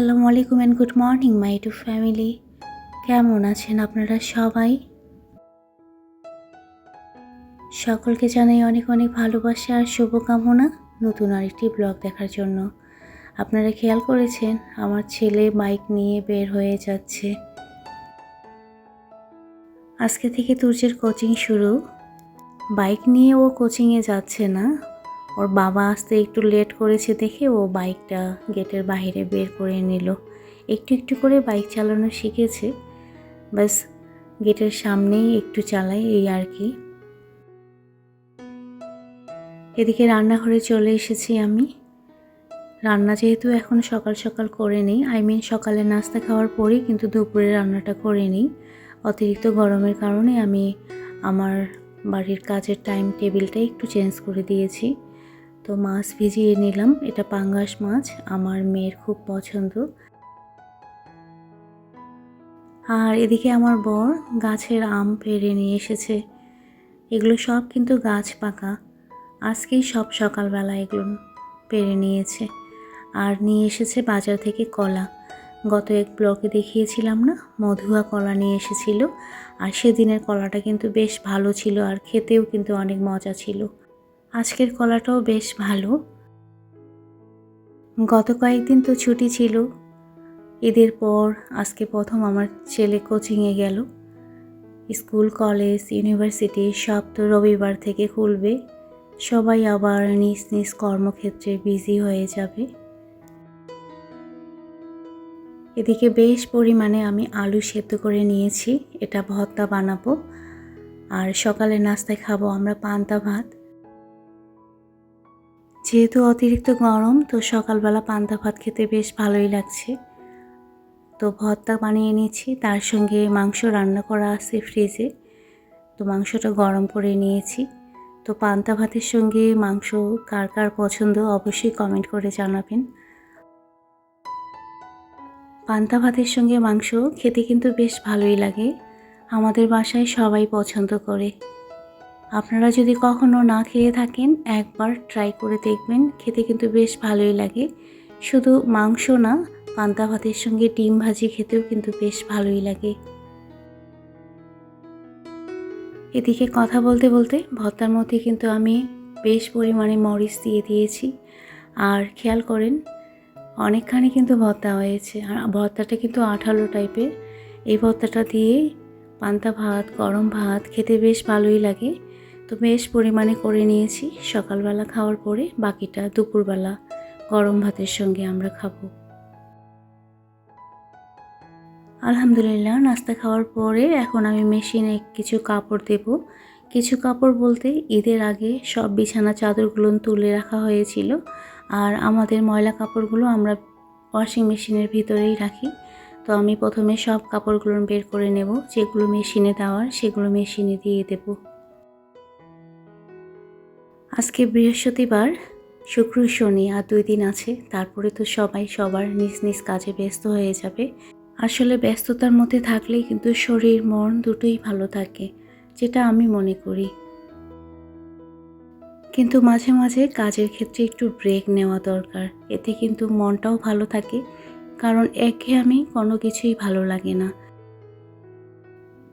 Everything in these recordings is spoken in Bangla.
আসসালামু আলাইকুম and good morning my to family কেমন আছেন আপনারা সবাই? সকলকে জানাই অনেক অনেক ভালোবাসা আর শুভকামনা নতুন আরেকটি ব্লগ দেখার জন্য। আপনারা খেয়াল করেছেন, আমার ছেলে বাইক নিয়ে বের হয়ে যাচ্ছে। আজকে থেকে তুর্যের কোচিং শুরু। বাইক নিয়ে ও কোচিংয়ে যাচ্ছে না। ওর বাবা আসতে একটু লেট করেছে দেখে ও বাইকটা গেটের বাইরে বের করে নিল। একটু একটু করে বাইক চালানো শিখেছে। বাস, গেটের সামনেই একটু চালাই এই আর কি। এদিকে রান্নাঘরে চলে এসেছি আমি। রান্না যেহেতু এখন সকাল সকাল করে নিই আই মিন সকালে নাস্তা খাওয়ার পরেই কিন্তু দুপুরে রান্নাটা করে নিই। অতিরিক্ত গরমের কারণে আমি আমার বাড়ির কাজের টাইম টেবিলটা একটু চেঞ্জ করে দিয়েছি। তো মাছ ভিজিয়ে নিলাম। এটা পাঙ্গাস মাছ, আমার মেয়ের খুব পছন্দ। আর এদিকে আমার বর গাছের আম পেড়ে নিয়ে এসেছে। এগুলো সব কিন্তু গাছ পাকা। আজকেই সব সকালবেলা এগুলো পেরে নিয়েছে। আর নিয়ে এসেছে বাজার থেকে কলা। গত এক ব্লকে দেখিয়েছিলাম না, মধুয়া কলা নিয়ে এসেছিল। আর সেদিনের কলাটা কিন্তু বেশ ভালো ছিল আর খেতেও কিন্তু অনেক মজা ছিল। আজকের কলাটাও বেশ ভালো। গত কয়েকদিন তো ছুটি ছিল। ঈদের পর আজকে প্রথম আমার ছেলে কোচিংয়ে গেল। স্কুল, কলেজ ইউনিভার্সিটি সব তো রবিবার থেকে খুলবে। সবাই আবার নিজ নিজ কর্মক্ষেত্রে বিজি হয়ে যাবে। এদিকে বেশ পরিমাণে আমি আলু সেদ্ধ করে নিয়েছি, এটা ভর্তা বানাবো। আর সকালে নাস্তায় খাব আমরা পান্তা ভাত। যেহেতু অতিরিক্ত গরম, তো সকালবেলা পান্তা ভাত খেতে বেশ ভালোই লাগছে। তো ভর্তা বানিয়ে নিয়েছি, তার সঙ্গে মাংস রান্না করা আছে ফ্রিজে। তো মাংসটা গরম করে নিয়েছি। তো পান্তা ভাতের সঙ্গে মাংস কার কার পছন্দ অবশ্যই কমেন্ট করে জানাবেন। পান্তা ভাতের সঙ্গে মাংস খেতে কিন্তু বেশ ভালোই লাগে। আমাদের বাসায় সবাই পছন্দ করে। আপনারা যদি কখনো না খেয়ে থাকেন, একবার ট্রাই করে দেখবেন, খেতে কিন্তু বেশ ভালোই লাগে। শুধু মাংস না, পান্তা ভাতের সঙ্গে ডিম ভাজি খেতেও কিন্তু বেশ ভালোই লাগে। এদিকে কথা বলতে বলতে ভর্তার মধ্যে কিন্তু আমি বেশ পরিমাণে মরিচ দিয়ে দিয়েছি। আর খেয়াল করেন, অনেকখানি কিন্তু ভর্তা হয়েছে। আর ভর্তাটা কিন্তু আঠালো টাইপের এই ভর্তাটা দিয়ে পান্তা ভাত, গরম ভাত খেতে বেশ ভালোই লাগে। তো বেশ পরিমাণে করে নিয়েছি। সকালবেলা খাওয়ার পরে বাকিটা দুপুরবেলা গরম ভাতের সঙ্গে আমরা খাব। আলহামদুলিল্লাহ, নাস্তা খাওয়ার পরে এখন আমি মেশিনে কিছু কাপড় দেব। কিছু কাপড় বলতে ঈদের আগে সব বিছানা চাদরগুলো তুলে রাখা হয়েছিল। আর আমাদের ময়লা কাপড়গুলো আমরা ওয়াশিং মেশিনের ভিতরেই রাখি। তো আমি প্রথমে সব কাপড়গুলো বের করে নেব। যেগুলো মেশিনে দেওয়ার, সেগুলো মেশিনে দিয়ে দেব। আজকে বৃহস্পতিবার, শুক্র, শনি আর দুই দিন আছে, তারপরে তো সবাই সবার নিজ নিজ কাজে ব্যস্ত হয়ে যাবে। আসলে ব্যস্ততার মধ্যে থাকলেই কিন্তু শরীর, মন দুটোই ভালো থাকে, যেটা আমি মনে করি। কিন্তু মাঝে মাঝে কাজের ক্ষেত্রে একটু ব্রেক নেওয়া দরকার, এতে কিন্তু মনটাও ভালো থাকে, কারণ একঘেয়েমি কোনো কিছুই ভালো লাগে না।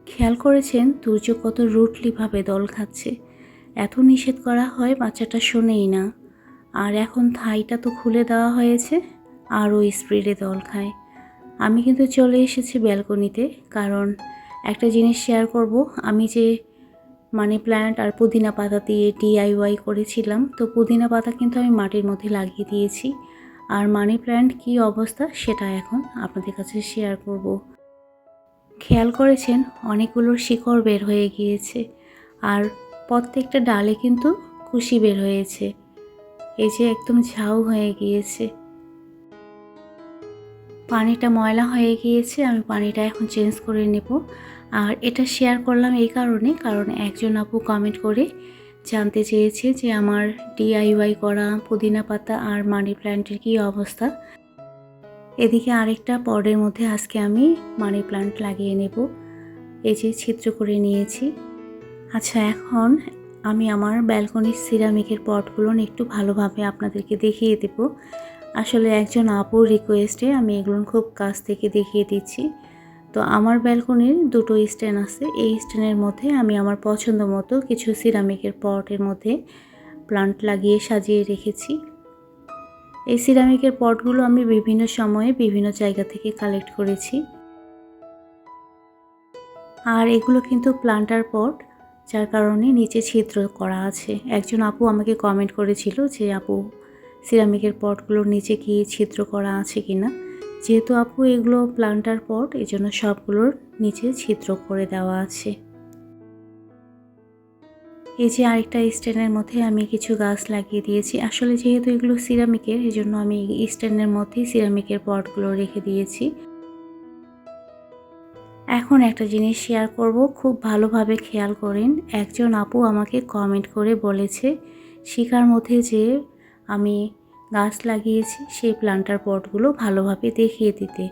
খেয়াল করেছেন তুর্য কত রুটলিভাবে দল খাচ্ছে এত নিষেধ করা হয় বাচ্চাটা শোনেই না। আর এখন থাইটা তো খুলে দেওয়া হয়েছে, আর আরও স্প্রিডে দল খায়। আমি কিন্তু চলে এসেছি ব্যালকনিতে, কারণ একটা জিনিস শেয়ার করব। আমি যে মানি প্ল্যান্ট আর পুদিনা পাতা দিয়ে ডিআইওয়াই করেছিলাম, তো পুদিনা পাতা কিন্তু আমি মাটির মধ্যে লাগিয়ে দিয়েছি। আর মানি প্ল্যান্ট কী অবস্থা সেটা এখন আপনাদের কাছে শেয়ার করব। খেয়াল করেছেন, অনেকগুলো শিকড় বের হয়ে গিয়েছে। আর প্রত্যেকটা ডালে কিন্তু কুশি বের হয়েছে। এই যে একদম ঝাউ হয়ে গিয়েছে। পানিটা ময়লা হয়ে গিয়েছে, আমি পানিটা এখন চেঞ্জ করে নেব। আর এটা শেয়ার করলাম এই কারণে, কারণ একজন আপু কমেন্ট করে জানতে চেয়েছে যে আমার ডিআইওয়াই করা পুদিনা পাতা আর মানি প্ল্যান্টের কী অবস্থা। এদিকে আরেকটা পটের মধ্যে আজকে আমি মানি প্ল্যান্ট লাগিয়ে নেব। এই যে ছিদ্র করে নিয়েছি। আচ্ছা এখন আমি আমার ব্যালকনির সিরামিকের পটগুলো একটু ভালোভাবে আপনাদেরকে দেখিয়ে দেব। আসলে একজন আপুর রিকোয়েস্টে আমি এগুলো খুব কাছ থেকে দেখিয়ে দিচ্ছি। তো আমার ব্যালকনির দুটো স্ট্যান্ড আছে। এই স্ট্যান্ডের মধ্যে আমি আমার পছন্দ মতো কিছু সিরামিকের পটের মধ্যে প্লান্ট লাগিয়ে সাজিয়ে রেখেছি। এই সিরামিকের পটগুলো আমি বিভিন্ন সময়ে বিভিন্ন জায়গা থেকে কালেক্ট করেছি। আর এগুলো কিন্তু প্লান্টার পট যার কারণে নিচে ছিদ্র করা আছে। একজন আপু আমাকে কমেন্ট করেছিল যে, আপু সিরামিকের পটগুলোর নিচে কি ছিদ্র করা আছে কি না যেহেতু আপু এগুলো প্লান্টার পট এই জন্য সবগুলোর নিচে ছিদ্র করে দেওয়া আছে। এই যে আরেকটা স্ট্যান্ডের মধ্যে আমি কিছু গাছ লাগিয়ে দিয়েছি। আসলে যেহেতু এগুলো সিরামিকের এই জন্য আমি স্ট্যান্ডের মধ্যেই সিরামিকের পটগুলো রেখে দিয়েছি। এখন একটা জিনিস শেয়ার করব। খুব ভালোভাবে খেয়াল করেন, একজন আপু আমাকে কমেন্ট করে বলেছে শিকার মধ্যে যে আমি গাছ লাগিয়েছি, সেই প্লান্টার পটগুলো ভালোভাবে দেখিয়ে দিতে।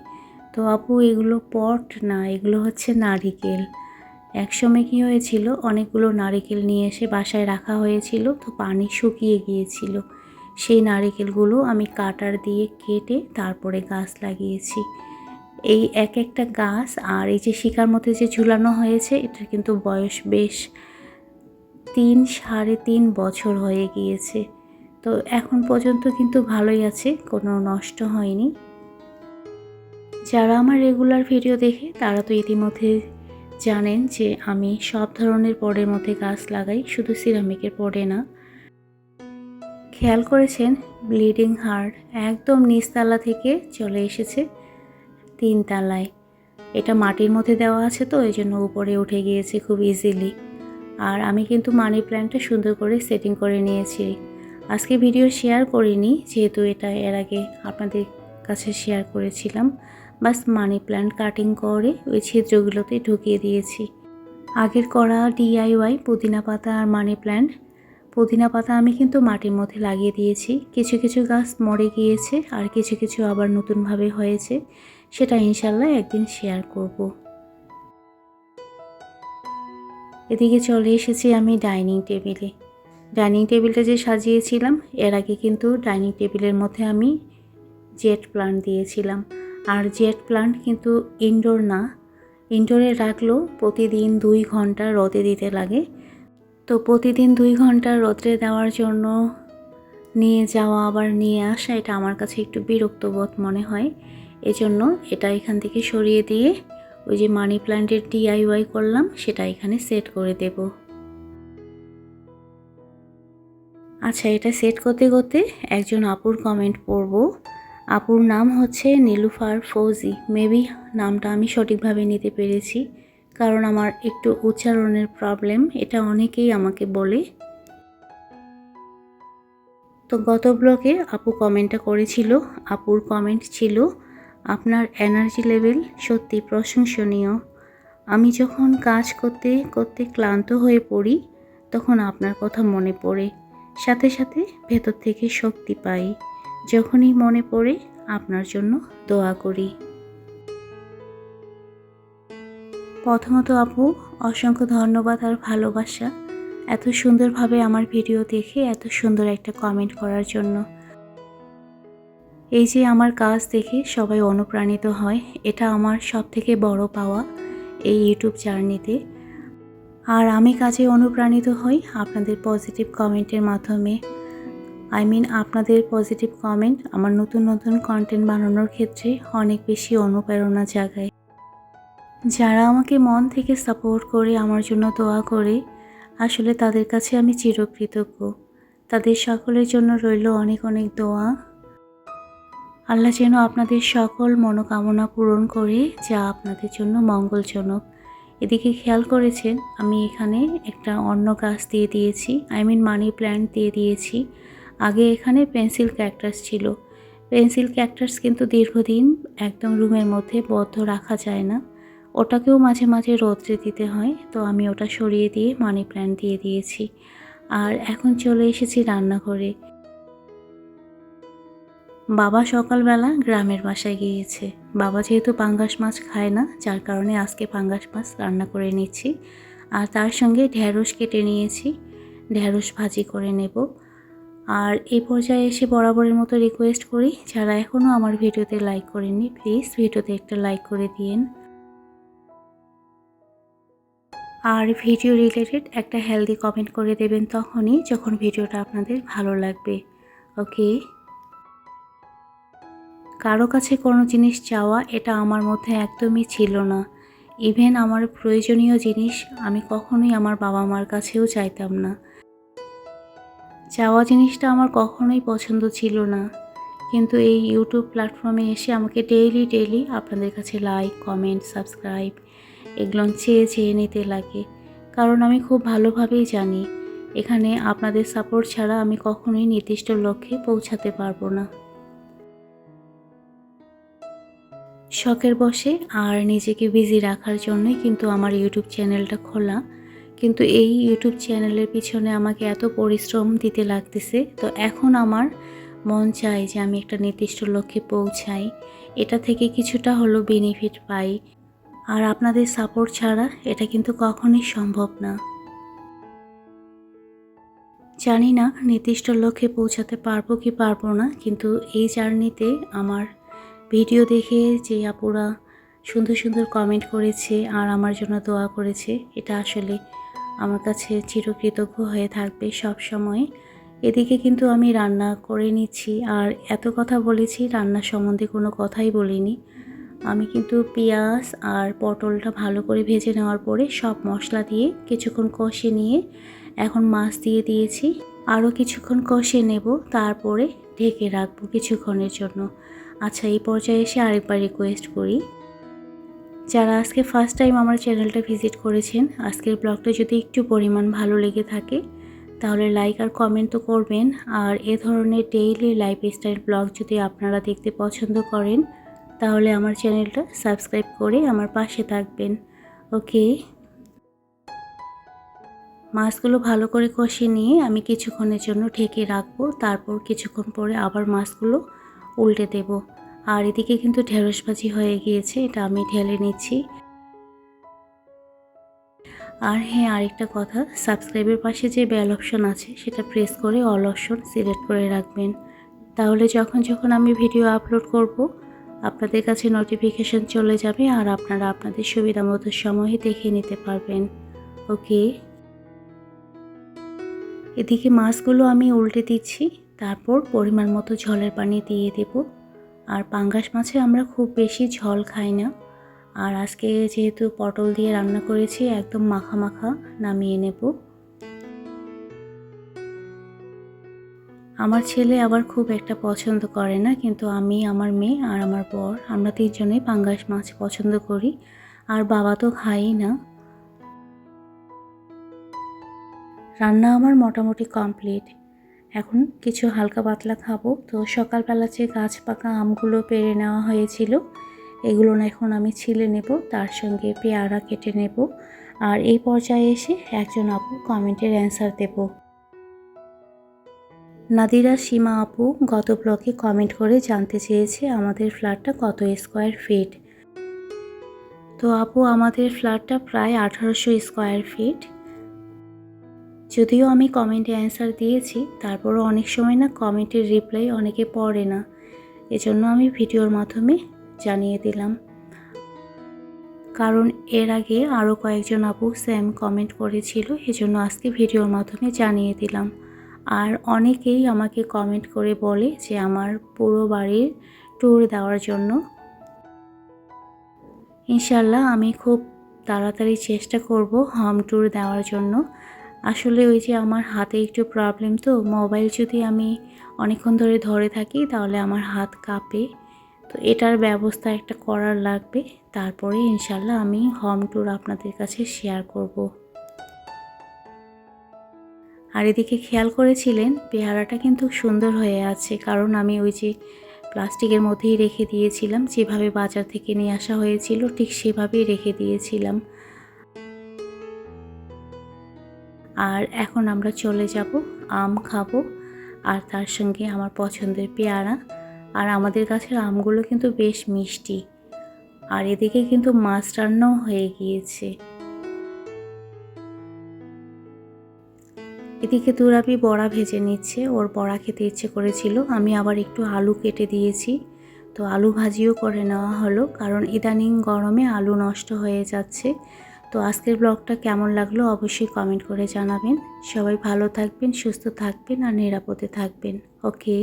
তো আপু, এগুলো পট না, এগুলো হচ্ছে নারিকেল। একসময় কী হয়েছিল, অনেকগুলো নারিকেল নিয়ে এসে বাসায় রাখা হয়েছিল, তো পানি শুকিয়ে গিয়েছিল। সেই নারিকেলগুলো আমি কাটার দিয়ে কেটে তারপরে গাছ লাগিয়েছি। এই এক একটা গাছ আর এই যে শিকার মধ্যে যে ঝুলানো হয়েছে, এটা কিন্তু বয়স বেশ তিন সাড়ে তিন বছর হয়ে গিয়েছে। তো এখন পর্যন্ত কিন্তু ভালোই আছে, কোনো নষ্ট হয়নি। যারা আমার রেগুলার ভিডিও দেখে, তারা তো ইতিমধ্যে জানেন যে আমি সব ধরনের পটের মধ্যে গাছ লাগাই, শুধু সিরামিকের পটে না। খেয়াল করেছেন, ব্লিডিং হার্ট একদম নিচতলা থেকে চলে এসেছে। তিন তালায় এটা মাটির মধ্যে দেওয়া আছে তো, এই জন্য উপরে উঠে গিয়েছে খুব ইজিলি আর আমি কিন্তু মানি প্ল্যান্টটা সুন্দর করে সেটিং করে নিয়েছি। আজকে ভিডিও শেয়ার করিনি, যেহেতু এটা এর আগে আপনাদের কাছে শেয়ার করেছিলাম। বাস মানি প্ল্যান্ট কাটিং করে ওই ছিদ্রগুলোতে ঢুকিয়ে দিয়েছি। আগের করা ডিআইওয়াই পুদিনা পাতা আর মানি প্ল্যান্ট পুদিনা পাতা আমি কিন্তু মাটির মধ্যে লাগিয়ে দিয়েছি। কিছু কিছু গাছ মরে গিয়েছে আর কিছু কিছু আবার নতুনভাবে হয়েছে। সেটা ইনশাল্লাহ একদিন শেয়ার করব। এদিকে চলে এসেছি আমি ডাইনিং টেবিলে ডাইনিং টেবিলটা যে সাজিয়েছিলাম, এর আগে কিন্তু ডাইনিং টেবিলের মধ্যে আমি জেট প্লান্ট দিয়েছিলাম। আর জেট প্লান্ট কিন্তু ইনডোর না। ইনডোরে রাখলেও প্রতিদিন দুই ঘণ্টা রোদে দিতে লাগে। তো প্রতিদিন দুই ঘণ্টা রোদে দেওয়ার জন্য নিয়ে যাওয়া আবার নিয়ে আসা, এটা আমার কাছে একটু বিরক্তবোধ মনে হয়। এজন্য এটা এখান থেকে সরিয়ে দিয়ে ওই যে মানি প্ল্যান্টের ডিআইওয়াই করলাম, সেটা এখানে সেট করে দেব। আচ্ছা এটা সেট করতে করতে একজন আপুর কমেন্ট পড়ব। আপুর নাম হচ্ছে নীলুফার ফৌজি। মেবি নামটা আমি সঠিকভাবে নিতে পেরেছি, কারণ আমার একটু উচ্চারণের প্রবলেম এটা অনেকেই আমাকে বলে। তো গত ব্লগে আপু কমেন্টটা করেছিল, আপুর কমেন্ট ছিল আপনার এনার্জি লেভেল সত্যি প্রশংসনীয়। আমি যখন কাজ করতে করতে ক্লান্ত হয়ে পড়ি, তখন আপনার কথা মনে পড়ে। সাথে সাথে ভেতর থেকে শক্তি পাই। যখনই মনে পড়ে, আপনার জন্য দোয়া করি। প্রথমত আপু, অসংখ্য ধন্যবাদ আর ভালোবাসা। এত সুন্দরভাবে আমার ভিডিও দেখে, এত সুন্দর একটা কমেন্ট করার জন্য। এই যে আমার কাজ দেখে সবাই অনুপ্রাণিত হয়, এটা আমার সব থেকে বড় পাওয়া এই ইউটিউব জার্নিতে আর আমি কাজে অনুপ্রাণিত হই আপনাদের পজিটিভ কমেন্টের মাধ্যমে। আই মিন আপনাদের পজিটিভ কমেন্ট আমার নতুন নতুন কন্টেন্ট বানানোর ক্ষেত্রে অনেক বেশি অনুপ্রেরণা জাগায়। যারা আমাকে মন থেকে সাপোর্ট করে, আমার জন্য দোয়া করে, আসলে তাদের কাছে আমি চিরকৃতজ্ঞ। তাদের সকলের জন্য রইল অনেক অনেক দোয়া। আল্লাহ যেন আপনাদের সকল মনোকামনা পূরণ করে, যা আপনাদের জন্য মঙ্গলজনক। এদিকে খেয়াল করেছেন, আমি এখানে একটা অন্য গাছ দিয়ে দিয়েছি আই মিন মানি প্ল্যান্ট দিয়ে দিয়েছি। আগে এখানে পেন্সিল ক্যাকটাস ছিল। পেন্সিল ক্যাকটাস কিন্তু দীর্ঘদিন একদম রুমের মধ্যে বদ্ধ রাখা যায় না। ওটাকেও মাঝে মাঝে রোদ্রে দিতে হয়, তো আমি ওটা সরিয়ে দিয়ে মানি প্ল্যান্ট দিয়ে দিয়েছি। আর এখন চলে এসেছি রান্নাঘরে। বাবা সকালবেলা গ্রামের বাসায় গিয়েছে। বাবা যেহেতু পাঙ্গাস মাছ খায় না, যার কারণে আজকে পাঙ্গাস মাছ রান্না করে নিচ্ছি। আর তার সঙ্গে ঢ্যাঁড়স কেটে নিয়েছি। ঢ্যাঁড়স ভাজি করে নেব। আর এই পর্যায়ে এসে বরাবরের মতো রিকোয়েস্ট করি, যারা এখনও আমার ভিডিওতে লাইক করেননি প্লিজ ভিডিওতে একটা লাইক করে দিন আর ভিডিও রিলেটেড একটা হেলদি কমেন্ট করে দেবেন তখনই, যখন ভিডিওটা আপনাদের ভালো লাগবে। ওকে কারও কাছে কোনো জিনিস চাওয়া এটা আমার মধ্যে একদমই ছিল না। ইভেন আমার প্রয়োজনীয় জিনিস আমি কখনোই আমার বাবা মার কাছেও চাইতাম না। চাওয়া জিনিসটা আমার কখনোই পছন্দ ছিল না। কিন্তু এই ইউটিউব প্ল্যাটফর্মে এসে আমাকে ডেইলি ডেইলি আপনাদের কাছে লাইক, কমেন্ট, সাবস্ক্রাইব এগুলো চেয়ে চেয়ে নিতে লাগে। কারণ আমি খুব ভালোভাবেই জানি, এখানে আপনাদের সাপোর্ট ছাড়া আমি কখনোই নির্দিষ্ট লক্ষ্যে পৌঁছাতে পারব না। শখের বসে আর নিজেকে বিজি রাখার জন্যই কিন্তু আমার ইউটিউব চ্যানেলটা খোলা। কিন্তু এই ইউটিউব চ্যানেলের পিছনে আমাকে এত পরিশ্রম দিতে লাগতেছে, তো এখন আমার মন চায় যে আমি একটা নির্দিষ্ট লক্ষ্যে পৌঁছাই। এটা থেকে কিছুটা হলো বেনিফিট পাই। আর আপনাদের সাপোর্ট ছাড়া এটা কিন্তু কখনোই সম্ভব না। জানি না নির্দিষ্ট লক্ষ্যে পৌঁছাতে পারব কি পারব না, কিন্তু এই জার্নিতে আমার ভিডিও দেখে যে আপুরা সুন্দর সুন্দর কমেন্ট করেছে আর আমার জন্য দোয়া করেছে, এটা আসলে আমার কাছে চিরকৃতজ্ঞ হয়ে থাকবে সব সময়। এদিকে কিন্তু আমি রান্না করে নিচ্ছি আর এত কথা বলেছি, রান্না সম্বন্ধে কোনো কথাই বলিনি। আমি কিন্তু পেঁয়াজ আর পটলটা ভালো করে ভেজে নেওয়ার পরে সব মশলা দিয়ে কিছুক্ষণ কষে নিয়ে এখন মাছ দিয়ে দিয়েছি। আরও কিছুক্ষণ কষে নেব, তারপরে ঢেকে রাখব কিছুক্ষণের জন্য। আচ্ছা এই পর্যায়ে এসে আরেকবার রিকোয়েস্ট করি। যারা আজকে ফার্স্ট টাইম আমার চ্যানেলটা ভিজিট করেছেন, আজকের ব্লগটা যদি একটু পরিমাণ ভালো লেগে থাকে, তাহলে লাইক আর কমেন্ট তো করবেন। আর এ ধরনের ডেইলি লাইফস্টাইল ব্লগ যদি আপনারা দেখতে পছন্দ করেন, তাহলে আমার চ্যানেলটা সাবস্ক্রাইব করে আমার পাশে থাকবেন। ওকে মাছগুলো ভালো করে কষে নিয়ে আমি কিছুক্ষণের জন্য ঢেকে রাখব। তারপর কিছুক্ষণ পরে আবার মাছগুলো উল্টে দেব। আর এদিকে কিন্তু ঢেঁড়স ভাজি হয়ে গিয়েছে, এটা আমি ঢেলে নিচ্ছি। আর হ্যাঁ আরেকটা কথা, সাবস্ক্রাইবের পাশে যে বেল অপশন আছে, সেটা প্রেস করে অল অপশন সিলেক্ট করে রাখবেন। তাহলে যখন যখন আমি ভিডিও আপলোড করব, আপনাদের কাছে নোটিফিকেশন চলে যাবে আর আপনারা আপনাদের সুবিধা মতো সময়ে দেখে নিতে পারবেন। ওকে? এদিকে মাছগুলো আমি উল্টে দিচ্ছি। তারপর পরিমাণ মতো ঝোলের পানি দিয়ে দেব। আর পাঙ্গাস মাছে আমরা খুব বেশি ঝোল খাই না। আর আজকে যেহেতু পটল দিয়ে রান্না করেছি, একদম মাখা মাখা নামিয়ে নেব। আমার ছেলে আবার খুব একটা পছন্দ করে না, কিন্তু আমি, আমার মেয়ে আর আমার বর, আমরা তিনজনেই পাঙ্গাস মাছ পছন্দ করি। আর বাবা তো খাই না। রান্না আমার মোটামুটি কমপ্লিট। এখন কিছু হালকা পাতলা খাব। তো সকালবেলা যে গাছ পাকা আমগুলো পেরে নেওয়া হয়েছিল, এগুলো না এখন আমি ছিলে নেব, তার সঙ্গে পেয়ারা কেটে নেব। আর এই পর্যায়ে এসে একজন আপু কমেন্টের অ্যান্সার দেব। নাদিরা, সীমা আপু গত ব্লকে কমেন্ট করে জানতে চেয়েছে আমাদের ফ্ল্যাটটা কত স্কোয়ার ফিট। তো আপু, আমাদের ফ্ল্যাটটা প্রায় আঠারোশো স্কোয়ার ফিট। যদিও আমি কমেন্টে অ্যান্সার দিয়েছি, তারপরও অনেক সময় না কমেন্টের রিপ্লাই অনেকে পড়ে না। এজন্য আমি ভিডিওর মাধ্যমে জানিয়ে দিলাম। কারণ এর আগে আরও কয়েকজন আপু স্যাম কমেন্ট করেছিল, এজন্য আজকে ভিডিওর মাধ্যমে জানিয়ে দিলাম। আর অনেকেই আমাকে কমেন্ট করে বলে যে আমার পুরো বাড়ির ট্যুর দেওয়ার জন্য। ইনশাল্লাহ আমি খুব তাড়াতাড়ি চেষ্টা করব হোম ট্যুর দেওয়ার জন্য। আসলে ওই যে আমার হাতে একটু প্রবলেম তো মোবাইল যদি আমি অনেকক্ষণ ধরে ধরে থাকি তাহলে আমার হাত কাঁপে। তো এটার ব্যবস্থা একটা করার লাগবে, তারপরে ইনশাল্লাহ আমি হোম ট্যুর আপনাদের কাছে শেয়ার করব। আর এদিকে খেয়াল করেছিলেন, পেয়ারাটা কিন্তু সুন্দর হয়ে আছে, কারণ আমি ওই যে প্লাস্টিকের মধ্যেই রেখে দিয়েছিলাম, যেভাবে বাজার থেকে নিয়ে আসা হয়েছিল ঠিক সেভাবেই রেখে দিয়েছিলাম। আর এখন আমরা চলে যাব, আম খাব আর তার সঙ্গে আমার পছন্দের পেয়ারা। আর আমাদের গাছের আমগুলো কিন্তু বেশ মিষ্টি। আর এদিকে কিন্তু মাছ রান্নাও হয়ে গিয়েছে। এদিকে তুরাবি বড়া ভেজে নিচ্ছে। ওর বড়া খেতে ইচ্ছে করেছিল। আমি আবার একটু আলু কেটে দিয়েছি। তো আলু ভাজিও করে নেওয়া হলো। কারণ ইদানিং গরমে আলু নষ্ট হয়ে যাচ্ছে। তো আজকের ব্লগটা কেমন লাগল অবশ্যই কমেন্ট করে জানাবেন। সবাই ভালো থাকবেন, সুস্থ থাকবেন আর নিরাপদে থাকবেন। ওকে